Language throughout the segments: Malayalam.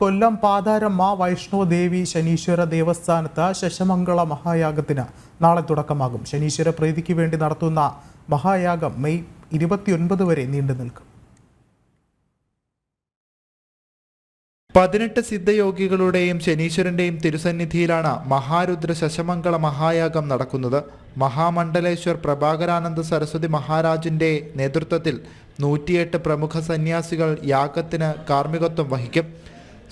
കൊല്ലം പാതാരമ്മ വൈഷ്ണോദേവി വൈഷ്ണോ ദേവി ശനീശ്വര ദേവസ്ഥാനത്ത് ശശമംഗള മഹായാഗത്തിന് നാളെ തുടക്കമാകും. ശനീശ്വര പ്രീതിക്ക് വേണ്ടി നടത്തുന്ന മഹായാഗം മെയ് ഇരുപത്തിയൊൻപത് വരെ നീണ്ടു നിൽക്കും. പതിനെട്ട് സിദ്ധയോഗികളുടെയും ശനീശ്വരന്റെയും തിരുസന്നിധിയിലാണ് മഹാരുദ്ര ശശമംഗള മഹായാഗം നടക്കുന്നത്. മഹാമണ്ഡലേശ്വർ പ്രഭാകരാനന്ദ സരസ്വതി മഹാരാജിന്റെ നേതൃത്വത്തിൽ നൂറ്റിയെട്ട് പ്രമുഖ സന്യാസികൾ യാഗത്തിന് കാർമ്മികത്വം വഹിക്കും.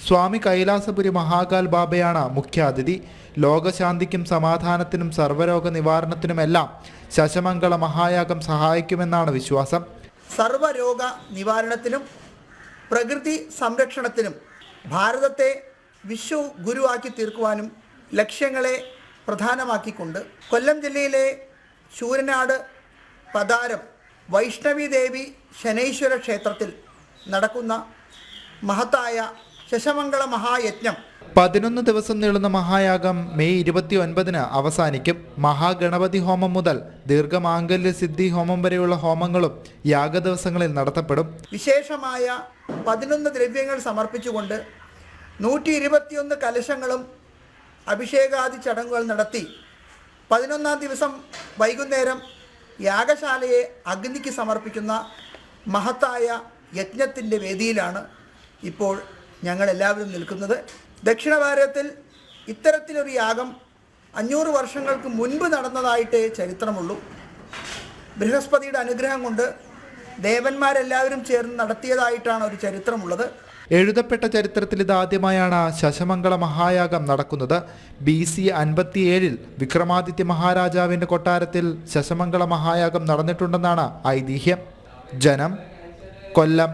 സ്വാമി കൈലാസപുരി മഹാകാൽ ബാബയാണ് മുഖ്യാതിഥി. ലോകശാന്തിക്കും സമാധാനത്തിനും സർവരോഗ നിവാരണത്തിനുമെല്ലാം ശശമംഗള മഹായാഗം സഹായിക്കുമെന്നാണ് വിശ്വാസം. സർവരോഗ നിവാരണത്തിനും പ്രകൃതി സംരക്ഷണത്തിനും ഭാരതത്തെ വിശ്വ ഗുരുവാക്കി തീർക്കുവാനും ലക്ഷ്യങ്ങളെ പ്രധാനമാക്കിക്കൊണ്ട് കൊല്ലം ജില്ലയിലെ ശൂരനാട് പതാരം വൈഷ്ണവി ദേവി ശനൈശ്വര ക്ഷേത്രത്തിൽ നടക്കുന്ന മഹത്തായ ശശമംഗള മഹായജ്ഞം. പതിനൊന്ന് ദിവസം നീളുന്ന മഹായാഗം മെയ് ഇരുപത്തി ഒൻപതിന് അവസാനിക്കും. മഹാഗണപതി ഹോമം മുതൽ ദീർഘമാംഗല്യ സിദ്ധി ഹോമം വരെയുള്ള ഹോമങ്ങളും യാഗ ദിവസങ്ങളിൽ നടത്തപ്പെടും. വിശേഷമായ പതിനൊന്ന് ദ്രവ്യങ്ങൾ സമർപ്പിച്ചുകൊണ്ട് നൂറ്റി ഇരുപത്തിയൊന്ന് കലശങ്ങളും അഭിഷേകാദി ചടങ്ങുകൾ നടത്തി പതിനൊന്നാം ദിവസം വൈകുന്നേരം യാഗശാലയെ അഗ്നിക്ക് സമർപ്പിക്കുന്ന മഹത്തായ യജ്ഞത്തിന്റെ വേദിയിലാണ് ഇപ്പോൾ ഞങ്ങളെല്ലാവരും നിൽക്കുന്നത്. ദക്ഷിണ ഭാരതത്തിൽ ഇത്തരത്തിലൊരു യാഗം അഞ്ഞൂറ് വർഷങ്ങൾക്ക് മുൻപ് നടന്നതായിട്ടേ ചരിത്രമുള്ളൂ. ബൃഹസ്പതിയുടെ അനുഗ്രഹം കൊണ്ട് ദേവന്മാരെല്ലാവരും ചേർന്ന് നടത്തിയതായിട്ടാണ് ഒരു ചരിത്രമുള്ളത്. എഴുതപ്പെട്ട ചരിത്രത്തിൽ ഇതാദ്യമായാണ് ശശമംഗള മഹായാഗം നടക്കുന്നത്. ബി സി അൻപത്തിയേഴിൽ വിക്രമാദിത്യ മഹാരാജാവിന്റെ കൊട്ടാരത്തിൽ ശശമംഗള മഹായാഗം നടന്നിട്ടുണ്ടെന്നാണ് ഐതിഹ്യം. ജനം കൊല്ലം